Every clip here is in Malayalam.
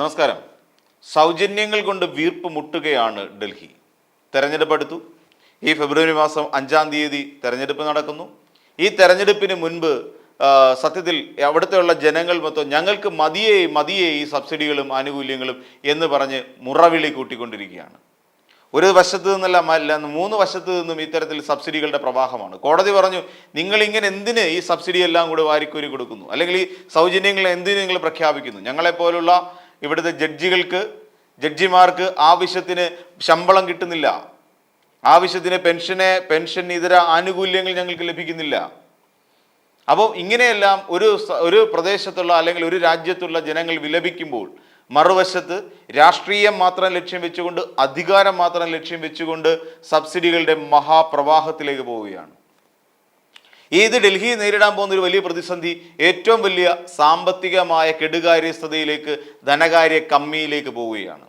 നമസ്കാരം. സൗജന്യങ്ങൾ കൊണ്ട് വീർപ്പ് മുട്ടുകയാണ് ഡൽഹി. തെരഞ്ഞെടുപ്പ് അടുത്തു. ഈ ഫെബ്രുവരി മാസം അഞ്ചാം തീയതി തെരഞ്ഞെടുപ്പ് നടക്കുന്നു. ഈ തെരഞ്ഞെടുപ്പിന് മുൻപ് സത്യത്തിൽ അവിടുത്തെയുള്ള ജനങ്ങൾ മൊത്തം ഞങ്ങൾക്ക് മതിയെ മതിയെ ഈ സബ്സിഡികളും ആനുകൂല്യങ്ങളും എന്ന് പറഞ്ഞ് മുറവിളി കൂട്ടിക്കൊണ്ടിരിക്കുകയാണ്. ഒരു വശത്ത് നിന്നല്ല മൂന്ന് വശത്ത് നിന്നും ഇത്തരത്തിൽ സബ്സിഡികളുടെ പ്രവാഹമാണ്. കോടതി പറഞ്ഞു നിങ്ങൾ ഇങ്ങനെ എന്തിന് ഈ സബ്സിഡി എല്ലാം കൂടി വാരിക്കോരി കൊടുക്കുന്നു? അല്ലെങ്കിൽ ഈ സൗജന്യങ്ങൾ എന്തിന് നിങ്ങൾ പ്രഖ്യാപിക്കുന്നു? ഞങ്ങളെപ്പോലുള്ള ഇവിടുത്തെ ജഡ്ജികൾക്ക് ജഡ്ജിമാർക്ക് ആവശ്യത്തിന് ശമ്പളം കിട്ടുന്നില്ല. ആവശ്യത്തിന് പെൻഷനെ പെൻഷൻ ഇതര ആനുകൂല്യങ്ങൾ ഞങ്ങൾക്ക് ലഭിക്കുന്നില്ല. അപ്പോൾ ഇങ്ങനെയെല്ലാം ഒരു ഒരു പ്രദേശത്തുള്ള അല്ലെങ്കിൽ ഒരു രാജ്യത്തുള്ള ജനങ്ങൾ വിലപിക്കുമ്പോൾ മറുവശത്ത് രാഷ്ട്രീയം മാത്രം ലക്ഷ്യം വെച്ചുകൊണ്ട് അധികാരം മാത്രം ലക്ഷ്യം വെച്ചുകൊണ്ട് സബ്സിഡികളുടെ മഹാപ്രവാഹത്തിലേക്ക് പോവുകയാണ്. ഇത് ഡൽഹി നേരിടാൻ പോകുന്ന ഒരു വലിയ പ്രതിസന്ധി ഏറ്റവും വലിയ സാമ്പത്തികമായ കെടുകാര്യസ്ഥതയിലേക്ക് ധനകാര്യ കമ്മിയിലേക്ക് പോവുകയാണ്.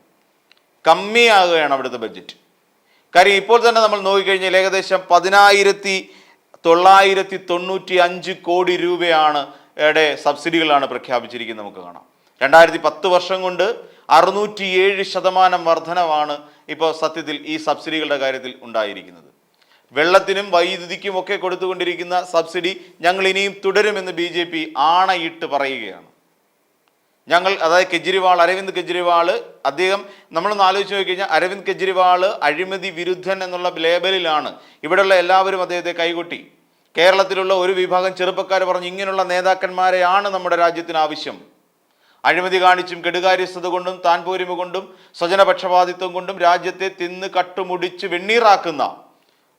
കമ്മിയാകുകയാണ് അവിടുത്തെ ബഡ്ജറ്റ് കാര്യം ഇപ്പോൾ തന്നെ നമ്മൾ നോക്കിക്കഴിഞ്ഞാൽ ഏകദേശം പതിനായിരത്തി തൊള്ളായിരത്തി തൊണ്ണൂറ്റി അഞ്ച് കോടി രൂപയാണ് യുടെ സബ്സിഡികളാണ് പ്രഖ്യാപിച്ചിരിക്കുന്നത് നമുക്ക് കാണാം. രണ്ടായിരത്തി പത്ത് വർഷം കൊണ്ട് അറുന്നൂറ്റി ഏഴ് ശതമാനം വർധനമാണ് ഇപ്പോൾ സത്യത്തിൽ ഈ സബ്സിഡികളുടെ കാര്യത്തിൽ ഉണ്ടായിരിക്കുന്നത്. വെള്ളത്തിനും വൈദ്യുതിക്കും ഒക്കെ കൊടുത്തുകൊണ്ടിരിക്കുന്ന സബ്സിഡി ഞങ്ങൾ ഇനിയും തുടരുമെന്ന് ബി ജെ പി ആണയിട്ട് പറയുകയാണ്. ഞങ്ങൾ അതായത് കെജ്രിവാൾ അരവിന്ദ് കെജ്രിവാൾ അദ്ദേഹം നമ്മളൊന്ന് ആലോചിച്ച് നോക്കി കഴിഞ്ഞാൽ അരവിന്ദ് കെജ്രിവാൾ അഴിമതി വിരുദ്ധൻ എന്നുള്ള ലേബലിലാണ് ഇവിടെയുള്ള എല്ലാവരും അദ്ദേഹത്തെ കൈകൊട്ടി. കേരളത്തിലുള്ള ഒരു വിഭാഗം ചെറുപ്പക്കാർ പറഞ്ഞു ഇങ്ങനെയുള്ള നേതാക്കന്മാരെയാണ് നമ്മുടെ രാജ്യത്തിന് ആവശ്യം. അഴിമതി കാണിച്ചും കെടുകാര്യസ്ഥത കൊണ്ടും താൻ പോരിമ കൊണ്ടും സ്വജനപക്ഷപാതിത്വം കൊണ്ടും രാജ്യത്തെ തിന്ന് കട്ടുമുടിച്ച് വെണ്ണീറാക്കുന്ന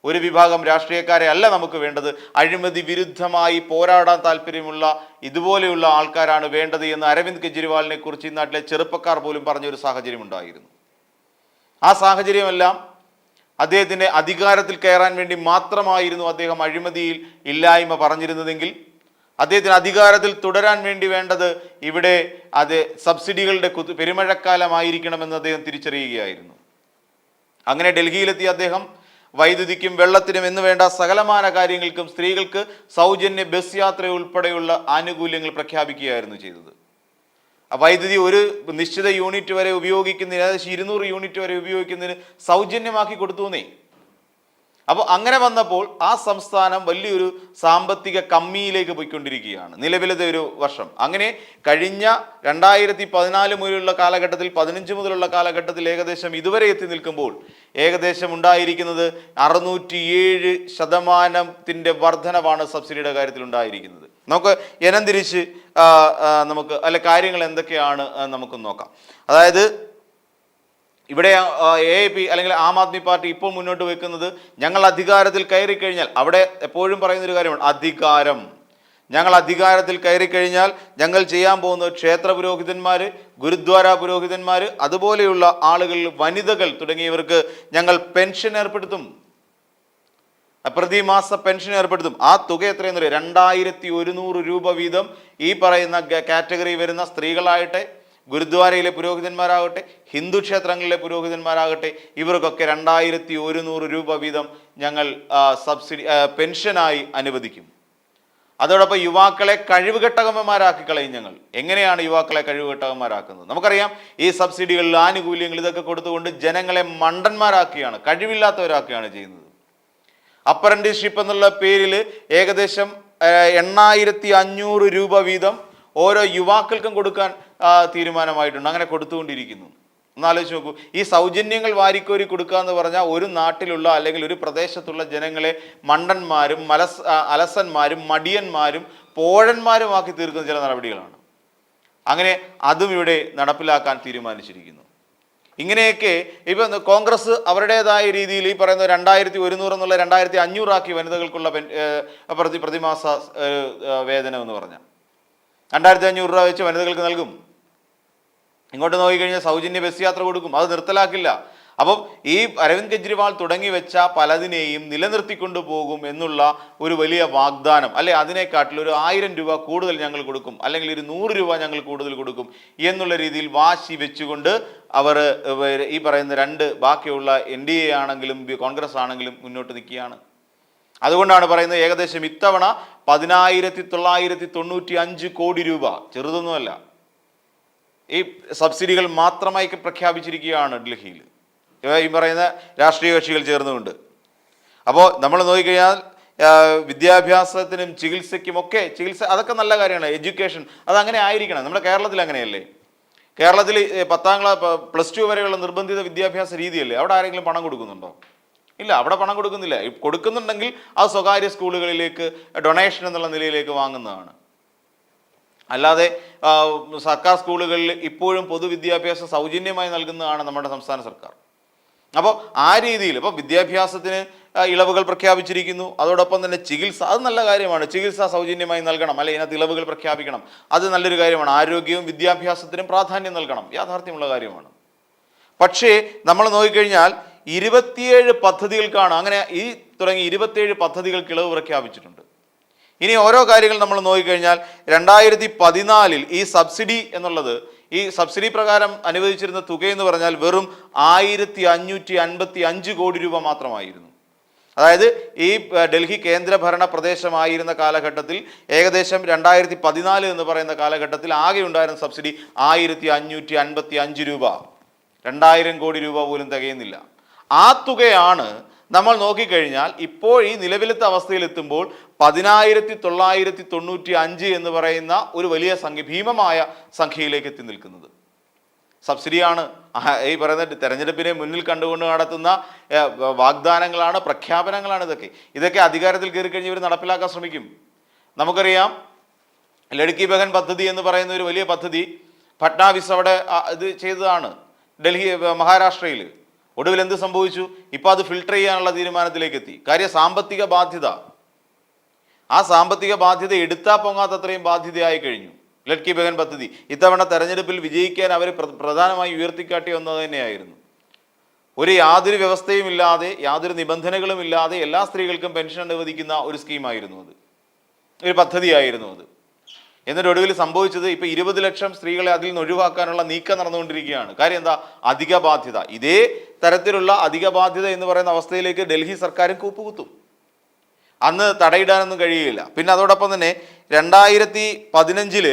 ഒരു വിഭാഗം രാഷ്ട്രീയക്കാരെ അല്ല നമുക്ക് വേണ്ടത്. അഴിമതി വിരുദ്ധമായി പോരാടാൻ താല്പര്യമുള്ള ഇതുപോലെയുള്ള ആൾക്കാരാണ് വേണ്ടത് എന്ന് അരവിന്ദ് കെജ്രിവാളിനെ കുറിച്ച് ഈ നാട്ടിലെ ചെറുപ്പക്കാർ പോലും പറഞ്ഞൊരു സാഹചര്യം ഉണ്ടായിരുന്നു. ആ സാഹചര്യമെല്ലാം അദ്ദേഹത്തിന്റെ അധികാരത്തിൽ കയറാൻ വേണ്ടി മാത്രമായിരുന്നു അദ്ദേഹം അഴിമതിയിൽ ഇല്ലായ്മ പറഞ്ഞിരുന്നതെങ്കിൽ അദ്ദേഹത്തിന് അധികാരത്തിൽ തുടരാൻ വേണ്ടി വേണ്ടത് ഇവിടെ അത് സബ്സിഡികളുടെ കുത്ത് പെരുമഴക്കാലമായിരിക്കണമെന്ന് അദ്ദേഹം തിരിച്ചറിയുകയായിരുന്നു. അങ്ങനെ ഡൽഹിയിലെത്തിയ അദ്ദേഹം വൈദ്യുതിക്കും വെള്ളത്തിനും എന്ന് വേണ്ട സകലമാന കാര്യങ്ങൾക്കും സ്ത്രീകൾക്ക് സൗജന്യ ബസ് യാത്ര ഉൾപ്പെടെയുള്ള ആനുകൂല്യങ്ങൾ പ്രഖ്യാപിക്കുകയായിരുന്നു ചെയ്തത്. വൈദ്യുതി ഒരു നിശ്ചിത യൂണിറ്റ് വരെ ഉപയോഗിക്കുന്നതിന് ഏകദേശം ഇരുന്നൂറ് യൂണിറ്റ് വരെ ഉപയോഗിക്കുന്നതിന് സൗജന്യമാക്കി കൊടുത്തുന്നേ അപ്പോൾ അങ്ങനെ വന്നപ്പോൾ ആ സംസ്ഥാനം വലിയൊരു സാമ്പത്തിക കമ്മിയിലേക്ക് പോയിക്കൊണ്ടിരിക്കുകയാണ്. നിലവിലത്തെ ഒരു വർഷം. അങ്ങനെ കഴിഞ്ഞ രണ്ടായിരത്തി പതിനാല് മുതലുള്ള കാലഘട്ടത്തിൽ പതിനഞ്ച് മുതലുള്ള കാലഘട്ടത്തിൽ ഏകദേശം ഇതുവരെ എത്തി നിൽക്കുമ്പോൾ ഏകദേശം ഉണ്ടായിരിക്കുന്നത് അറുന്നൂറ്റിയേഴ് ശതമാനത്തിന്റെ വർധനവാണ് സബ്സിഡിയുടെ കാര്യത്തിൽ ഉണ്ടായിരിക്കുന്നത്. നമുക്ക് ഇനം തിരിച്ച് നമുക്ക് അല്ലെ കാര്യങ്ങൾ എന്തൊക്കെയാണ് നമുക്ക് നോക്കാം. അതായത് ഇവിടെ എ പി അല്ലെങ്കിൽ ആം ആദ്മി പാർട്ടി ഇപ്പോൾ മുന്നോട്ട് വെക്കുന്നത് ഞങ്ങൾ അധികാരത്തിൽ കയറി കഴിഞ്ഞാൽ അവിടെ എപ്പോഴും പറയുന്ന ഒരു കാര്യമാണ് അധികാരം. ഞങ്ങൾ അധികാരത്തിൽ കയറി കഴിഞ്ഞാൽ ഞങ്ങൾ ചെയ്യാൻ പോകുന്നത് ക്ഷേത്ര പുരോഹിതന്മാർ ഗുരുദ്വാര പുരോഹിതന്മാർ അതുപോലെയുള്ള ആളുകൾ വനിതകൾ തുടങ്ങിയവർക്ക് ഞങ്ങൾ പെൻഷൻ ഏർപ്പെടുത്തും. പ്രതിമാസ പെൻഷൻ ഏർപ്പെടുത്തും. ആ തുക എത്രയെന്ന് പറയുക രണ്ടായിരത്തി ഒരുന്നൂറ് രൂപ വീതം ഈ പറയുന്ന കാറ്റഗറി വരുന്ന സ്ത്രീകളാകട്ടെ ഗുരുദ്വാരയിലെ പുരോഹിതന്മാരാകട്ടെ ഹിന്ദു ക്ഷേത്രങ്ങളിലെ പുരോഹിതന്മാരാകട്ടെ ഇവർക്കൊക്കെ രണ്ടായിരത്തി ഒരുന്നൂറ് രൂപ വീതം ഞങ്ങൾ സബ്സിഡി പെൻഷനായി അനുവദിക്കും. അതോടൊപ്പം യുവാക്കളെ കഴിവുകെട്ടകന്മാരാക്കി കളയും ഞങ്ങൾ. എങ്ങനെയാണ് യുവാക്കളെ കഴിവുകെട്ടകന്മാരാക്കുന്നത് നമുക്കറിയാം ഈ സബ്സിഡികളിൽ ആനുകൂല്യങ്ങൾ ഇതൊക്കെ കൊടുത്തുകൊണ്ട് ജനങ്ങളെ മണ്ടന്മാരാക്കുകയാണ് കഴിവില്ലാത്തവരാക്കുകയാണ് ചെയ്യുന്നത്. അപ്രന്റീസ്ഷിപ്പ് എന്നുള്ള പേരിൽ ഏകദേശം എണ്ണായിരത്തി അഞ്ഞൂറ് രൂപ വീതം ഓരോ യുവാക്കൾക്കും കൊടുക്കാൻ തീരുമാനമായിട്ടുണ്ട്. അങ്ങനെ കൊടുത്തുകൊണ്ടിരിക്കുന്നു. ഒന്നാലോചിച്ച് നോക്കൂ. ഈ സൗജന്യങ്ങൾ വാരിക്കോരി കൊടുക്കുക എന്ന് പറഞ്ഞാൽ ഒരു നാട്ടിലുള്ള അല്ലെങ്കിൽ ഒരു പ്രദേശത്തുള്ള ജനങ്ങളെ മണ്ടന്മാരും മലസ് അലസന്മാരും മടിയന്മാരും പോഴന്മാരുമാക്കി തീർക്കുന്ന ചില നടപടികളാണ്. അങ്ങനെ അതും ഇവിടെ നടപ്പിലാക്കാൻ തീരുമാനിച്ചിരിക്കുന്നു. ഇങ്ങനെയൊക്കെ ഇപ്പം കോൺഗ്രസ് അവരുടേതായ രീതിയിൽ ഈ പറയുന്ന രണ്ടായിരത്തി ഒരുന്നൂറ് എന്നുള്ള രണ്ടായിരത്തി അഞ്ഞൂറാക്കി വനിതകൾക്കുള്ള പ്രതി പ്രതിമാസ വേതനം എന്ന് പറഞ്ഞാൽ. രണ്ടായിരത്തി അഞ്ഞൂറ് രൂപ വെച്ച് വനിതകൾക്ക് നൽകും. ഇങ്ങോട്ട് നോക്കിക്കഴിഞ്ഞാൽ സൗജന്യ ബസ് യാത്ര കൊടുക്കും. അത് നിർത്തലാക്കില്ല. അപ്പം ഈ അരവിന്ദ് കെജ്രിവാൾ തുടങ്ങി വെച്ച പലതിനെയും നിലനിർത്തിക്കൊണ്ടു പോകും എന്നുള്ള ഒരു വലിയ വാഗ്ദാനം. അല്ലെ അതിനെക്കാട്ടിൽ ഒരു ആയിരം രൂപ കൂടുതൽ ഞങ്ങൾ കൊടുക്കും. അല്ലെങ്കിൽ ഒരു നൂറ് രൂപ ഞങ്ങൾ കൂടുതൽ കൊടുക്കും എന്നുള്ള രീതിയിൽ വാശി വെച്ചുകൊണ്ട് അവർ ഈ പറയുന്ന രണ്ട് ബാക്കിയുള്ള എൻ ഡി എ ആണെങ്കിലും കോൺഗ്രസ് ആണെങ്കിലും മുന്നോട്ട് നിൽക്കുകയാണ്. അതുകൊണ്ടാണ് പറയുന്നത് ഏകദേശം ഇത്തവണ പതിനായിരത്തി തൊള്ളായിരത്തി തൊണ്ണൂറ്റി അഞ്ച് കോടി രൂപ. ചെറുതൊന്നുമല്ല. ഈ സബ്സിഡികൾ മാത്രമായി പ്രഖ്യാപിച്ചിരിക്കുകയാണ് ഡൽഹിയിൽ. ഈ പറയുന്ന രാഷ്ട്രീയ കക്ഷികൾ ചേർന്നുകൊണ്ട്. അപ്പോൾ നമ്മൾ നോക്കിക്കഴിഞ്ഞാൽ വിദ്യാഭ്യാസത്തിനും ചികിത്സയ്ക്കും ഒക്കെ ചികിത്സ അതൊക്കെ നല്ല കാര്യമാണ് എഡ്യൂക്കേഷൻ അതങ്ങനെ ആയിരിക്കണം. നമ്മുടെ കേരളത്തിൽ അങ്ങനെയല്ലേ? കേരളത്തിൽ പത്താം ക്ലാസ് പ്ലസ് ടു വരെയുള്ള നിർബന്ധിത വിദ്യാഭ്യാസ രീതിയല്ലേ? അവിടെ ആരെങ്കിലും പണം കൊടുക്കുന്നുണ്ടോ? ഇല്ല അവിടെ പണം കൊടുക്കുന്നില്ല. കൊടുക്കുന്നുണ്ടെങ്കിൽ അത് സ്വകാര്യ സ്കൂളുകളിലേക്ക് ഡൊണേഷൻ എന്നുള്ള നിലയിലേക്ക് വാങ്ങുന്നതാണ്. അല്ലാതെ സർക്കാർ സ്കൂളുകളിൽ ഇപ്പോഴും പൊതുവിദ്യാഭ്യാസം സൗജന്യമായി നൽകുന്നതാണ് നമ്മുടെ സംസ്ഥാന സർക്കാർ. അപ്പോൾ ആ രീതിയിൽ ഇപ്പോൾ വിദ്യാഭ്യാസത്തിന് ഇളവുകൾ പ്രഖ്യാപിച്ചിരിക്കുന്നു. അതോടൊപ്പം തന്നെ ചികിത്സ അത് നല്ല കാര്യമാണ്. ചികിത്സ സൗജന്യമായി നൽകണം. അല്ലെങ്കിൽ ഇതിനകത്ത് ഇളവുകൾ പ്രഖ്യാപിക്കണം. അത് നല്ലൊരു കാര്യമാണ്. ആരോഗ്യവും വിദ്യാഭ്യാസത്തിനും പ്രാധാന്യം നൽകണം. യാഥാർത്ഥ്യമുള്ള കാര്യമാണ്. പക്ഷേ നമ്മൾ നോക്കിക്കഴിഞ്ഞാൽ ഇരുപത്തിയേഴ് പദ്ധതികൾക്കാണ് അങ്ങനെ ഈ തുടങ്ങി ഇരുപത്തിയേഴ് പദ്ധതികൾക്ക് ഇളവ് പ്രഖ്യാപിച്ചിട്ടുണ്ട്. ഇനി ഓരോ കാര്യങ്ങൾ നമ്മൾ നോക്കിക്കഴിഞ്ഞാൽ രണ്ടായിരത്തി പതിനാലിൽ ഈ സബ്സിഡി എന്നുള്ളത് ഈ സബ്സിഡി പ്രകാരം അനുവദിച്ചിരുന്ന തുകയെന്ന് പറഞ്ഞാൽ വെറും ആയിരത്തി അഞ്ഞൂറ്റി അൻപത്തി അഞ്ച് കോടി രൂപ മാത്രമായിരുന്നു. അതായത് ഈ ഡൽഹി കേന്ദ്രഭരണ പ്രദേശമായിരുന്ന കാലഘട്ടത്തിൽ ഏകദേശം രണ്ടായിരത്തി പതിനാല് എന്ന് പറയുന്ന കാലഘട്ടത്തിൽ ആകെ ഉണ്ടായിരുന്ന സബ്സിഡി ആയിരത്തി അഞ്ഞൂറ്റി അൻപത്തി അഞ്ച് രൂപ. രണ്ടായിരം കോടി രൂപ പോലും തികയുന്നില്ല. ആ തുകയാണ് നമ്മൾ നോക്കിക്കഴിഞ്ഞാൽ ഇപ്പോൾ ഈ നിലവിലത്തെ അവസ്ഥയിൽ എത്തുമ്പോൾ പതിനായിരത്തി തൊള്ളായിരത്തി തൊണ്ണൂറ്റി അഞ്ച് എന്ന് പറയുന്ന ഒരു വലിയ സംഖ്യ ഭീമമായ സംഖ്യയിലേക്ക് എത്തി നിൽക്കുന്നത്. സബ്സിഡിയാണ് ഈ പറയുന്ന തെരഞ്ഞെടുപ്പിനെ മുന്നിൽ കണ്ടുകൊണ്ട് നടത്തുന്ന വാഗ്ദാനങ്ങളാണ് പ്രഖ്യാപനങ്ങളാണ് ഇതൊക്കെ. ഇതൊക്കെ അധികാരത്തിൽ കയറി കഴിഞ്ഞ് ഇവർ നടപ്പിലാക്കാൻ ശ്രമിക്കും. നമുക്കറിയാം ലടുക്കി ബഹൻ പദ്ധതി എന്ന് പറയുന്ന ഒരു വലിയ പദ്ധതി ഫട്നാവിസ് അവിടെ ഇത് ചെയ്തതാണ്. ഡൽഹി മഹാരാഷ്ട്രയിൽ ഒടുവിൽ എന്ത് സംഭവിച്ചു? ഇപ്പൊ അത് ഫിൽട്ടർ ചെയ്യാനുള്ള തീരുമാനത്തിലേക്ക് എത്തി കാര്യം സാമ്പത്തിക ബാധ്യത. ആ സാമ്പത്തിക ബാധ്യത എടുത്താൽ പൊങ്ങാത്തത്രയും ബാധ്യതയായി കഴിഞ്ഞു. ലഡ്കി ബഹൻ പദ്ധതി. ഇത്തവണ തെരഞ്ഞെടുപ്പിൽ വിജയിക്കാൻ അവർ പ്രധാനമായി ഉയർത്തിക്കാട്ടി ഒന്ന് തന്നെയായിരുന്നു. ഒരു യാതൊരു വ്യവസ്ഥയും ഇല്ലാതെ യാതൊരു നിബന്ധനകളും ഇല്ലാതെ എല്ലാ സ്ത്രീകൾക്കും പെൻഷൻ അനുവദിക്കുന്ന ഒരു സ്കീമായിരുന്നു അത്. ഒരു പദ്ധതിയായിരുന്നു അത്. എന്നിട്ട് ഒടുവിൽ സംഭവിച്ചത് ഇപ്പൊ ഇരുപത് ലക്ഷം സ്ത്രീകളെ അതിൽ നിന്ന് ഒഴിവാക്കാനുള്ള നീക്കം നടന്നുകൊണ്ടിരിക്കുകയാണ്. കാര്യം എന്താ? അധിക ബാധ്യത. ഇതേ തരത്തിലുള്ള അധിക ബാധ്യത എന്ന് പറയുന്ന അവസ്ഥയിലേക്ക് ഡൽഹി സർക്കാരും കൂപ്പുകുത്തും. അന്ന് തടയിടാനൊന്നും കഴിയുകയില്ല. പിന്നെ അതോടൊപ്പം തന്നെ രണ്ടായിരത്തി പതിനഞ്ചിൽ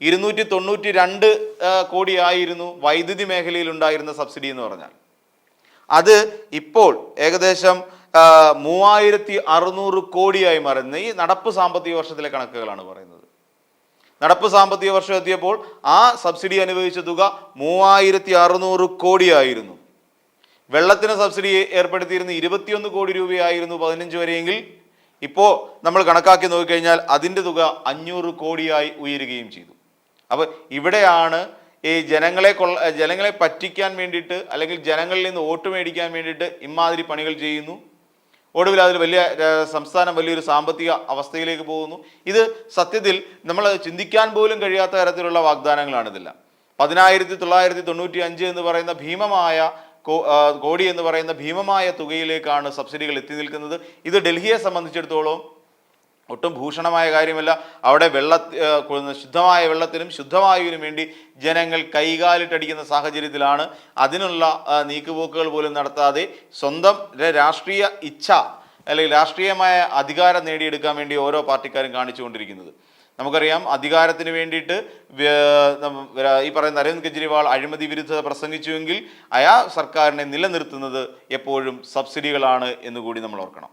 ഇരുന്നൂറ്റി തൊണ്ണൂറ്റി രണ്ട് കോടി കോടിയായിരുന്നു വൈദ്യുതി മേഖലയിൽ ഉണ്ടായിരുന്ന സബ്സിഡി എന്ന് പറഞ്ഞാൽ. അത് ഇപ്പോൾ ഏകദേശം മൂവായിരത്തി അറുന്നൂറ് കോടിയായി മാറുന്ന. ഈ നടപ്പ് സാമ്പത്തിക വർഷത്തിലെ കണക്കുകളാണ് പറയുന്നത്. നടപ്പ് സാമ്പത്തിക വർഷം എത്തിയപ്പോൾ ആ സബ്സിഡി അനുവദിച്ച തുക മൂവായിരത്തി അറുന്നൂറ് കോടിയായിരുന്നു. വെള്ളത്തിന് സബ്സിഡി ഏർപ്പെടുത്തിയിരുന്ന ഇരുപത്തിയൊന്ന് കോടി രൂപയായിരുന്നു പതിനഞ്ച് വരെയെങ്കിൽ ഇപ്പോൾ നമ്മൾ കണക്കാക്കി നോക്കിക്കഴിഞ്ഞാൽ അതിന്റെ തുക അഞ്ഞൂറ് കോടിയായി ഉയരുകയും ചെയ്തു. അപ്പോൾ ഇവിടെയാണ് ഈ ജനങ്ങളെ കൊള്ള ജനങ്ങളെ പറ്റിക്കാൻ വേണ്ടിയിട്ട് അല്ലെങ്കിൽ ജനങ്ങളിൽ നിന്ന് വോട്ട് മേടിക്കാൻ വേണ്ടിയിട്ട് ഇമാതിരി പണികൾ ചെയ്യുന്നു. ഒടുവിൽ അതിൽ വലിയ സംസ്ഥാനം വലിയൊരു സാമ്പത്തിക അവസ്ഥയിലേക്ക് പോകുന്നു. ഇത് സത്യത്തിൽ നമ്മൾ ചിന്തിക്കാൻ പോലും കഴിയാത്ത തരത്തിലുള്ള വാഗ്ദാനങ്ങളാണ് ഇതെല്ലാം. പതിനായിരത്തി തൊള്ളായിരത്തി തൊണ്ണൂറ്റി അഞ്ച് എന്ന് പറയുന്ന ഭീമമായ കോടി എന്ന് പറയുന്ന ഭീമമായ തുകയിലേക്കാണ് സബ്സിഡികൾ എത്തി നിൽക്കുന്നത്. ഇത് ഡൽഹിയെ സംബന്ധിച്ചിടത്തോളം ഒട്ടും ഭൂഷണമായ കാര്യമല്ല. അവിടെ വെള്ള ശുദ്ധമായ വെള്ളത്തിനും ശുദ്ധവായുവിനും വേണ്ടി ജനങ്ങൾ കൈകാലിട്ടടിക്കുന്ന സാഹചര്യത്തിലാണ് അതിനുള്ള നീക്കുപോക്കുകൾ പോലും നടത്താതെ സ്വന്തം രാഷ്ട്രീയ ഇച്ഛ അല്ലെങ്കിൽ രാഷ്ട്രീയമായ അധികാരം നേടിയെടുക്കാൻ വേണ്ടി ഓരോ പാർട്ടിക്കാരും കാണിച്ചുകൊണ്ടിരിക്കുന്നത്. നമുക്കറിയാം അധികാരത്തിന് വേണ്ടിയിട്ട് ഈ പറയുന്ന അരവിന്ദ് കെജ്രിവാൾ അഴിമതി വിരുദ്ധത പ്രസംഗിച്ചുവെങ്കിൽ അയാ സർക്കാരിനെ നിലനിർത്തുന്നത് എപ്പോഴും സബ്സിഡികളാണ് എന്ന് കൂടി നമ്മൾ ഓർക്കണം.